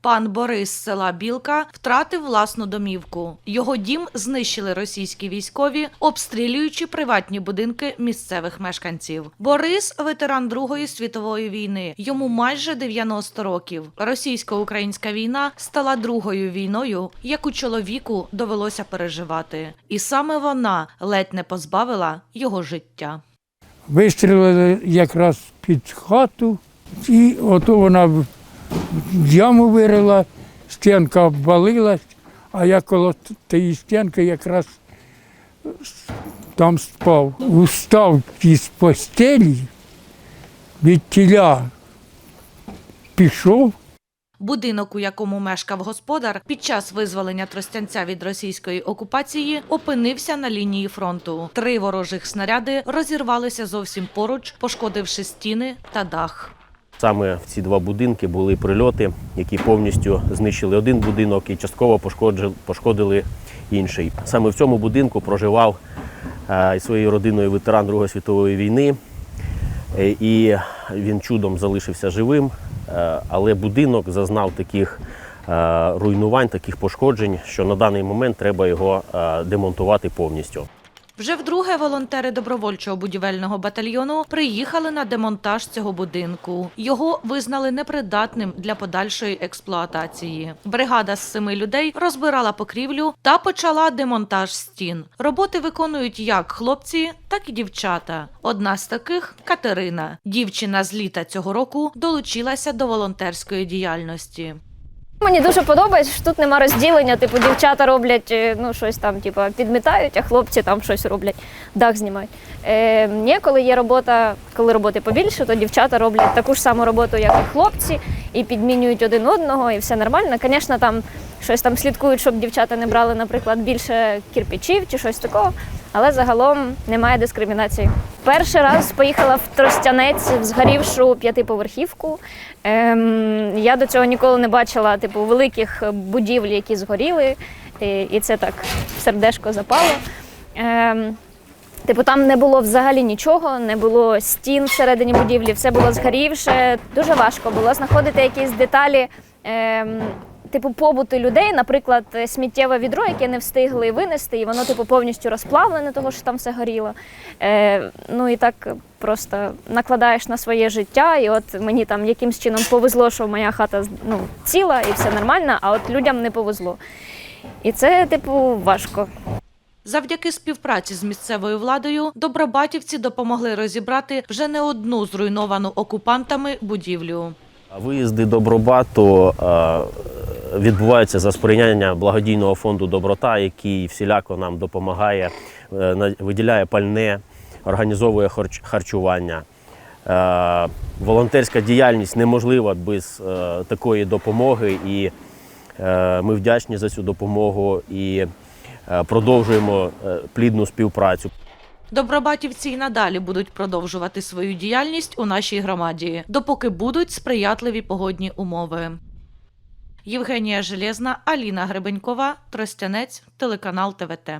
Пан Борис з села Білка втратив власну домівку. Його дім знищили російські військові, обстрілюючи приватні будинки місцевих мешканців. Борис ветеран Другої світової війни. Йому майже 90 років. Російсько-українська війна стала другою війною, яку чоловіку довелося переживати, і саме вона ледь не позбавила його життя. Вистрілили якраз під хату, і ото вона яму вирила, стінка обвалилась, а я коло тієї стінки якраз там спав. Устав із постелі, від тіля пішов, Будинок, у якому мешкав господар, під час визволення Тростянця від російської окупації опинився на лінії фронту. Три ворожих снаряди розірвалися зовсім поруч, пошкодивши стіни та дах. Саме в ці два будинки були прильоти, які повністю знищили один будинок і частково пошкодили інший. Саме в цьому будинку проживав е, із своєю родиною ветеран Другої світової війни, Е, і він чудом залишився живим, е, але будинок зазнав таких руйнувань, таких пошкоджень, що на даний момент треба його демонтувати повністю. Вже вдруге волонтери добровольчого будівельного батальйону приїхали на демонтаж цього будинку. Його визнали непридатним для подальшої експлуатації. Бригада з семи людей розбирала покрівлю та почала демонтаж стін. Роботи виконують як хлопці, так і дівчата. Одна з таких Катерина. Дівчина з літа цього року долучилася до волонтерської діяльності. Мені дуже подобається, що тут нема розділення. Типу, дівчата роблять е, ну, щось там, типу, підмітають, а хлопці там щось роблять, дах знімають. Е, ні, коли є робота, коли роботи побільше, то дівчата роблять таку ж саму роботу, як і хлопці, і підмінюють один одного, і все нормально. Звісно, там щось там слідкують, щоб дівчата не брали, наприклад, більше кирпичів чи щось такого. Але загалом немає дискримінації. Перший раз поїхала в Тростянець в згорівшу п'ятиповерхівку. Ем, я до цього ніколи не бачила типу великих будівель, які згоріли, і, це так сердешко запало. Ем, Типу, там не було взагалі нічого, не було стін всередині будівлі, все було згорівше. Дуже важко було знаходити якісь деталі. Ем, Типу побуту людей, наприклад, сміттєве відро, яке не встигли винести, і воно типу повністю розплавлене, того що там все горіло. Е, ну і так просто накладаєш на своє життя, і от мені там якимсь чином повезло, що моя хата ну, ціла і все нормально, а от людям не повезло. І це, типу, важко. Завдяки співпраці з місцевою владою добробатівці допомогли розібрати вже не одну зруйновану окупантами будівлю. Виїзди Добробату е, відбуваються за сприяння благодійного фонду Доброта, який всіляко нам допомагає, е, виділяє пальне, організовує харч- харчування. Е, Волонтерська діяльність неможлива без е, такої допомоги, і ми вдячні за цю допомогу і продовжуємо плідну співпрацю. Добробатівці й надалі будуть продовжувати свою діяльність у нашій громаді, допоки будуть сприятливі погодні умови. Євгенія Железна, Аліна Гребенькова, Тростянець, телеканал ТВТ.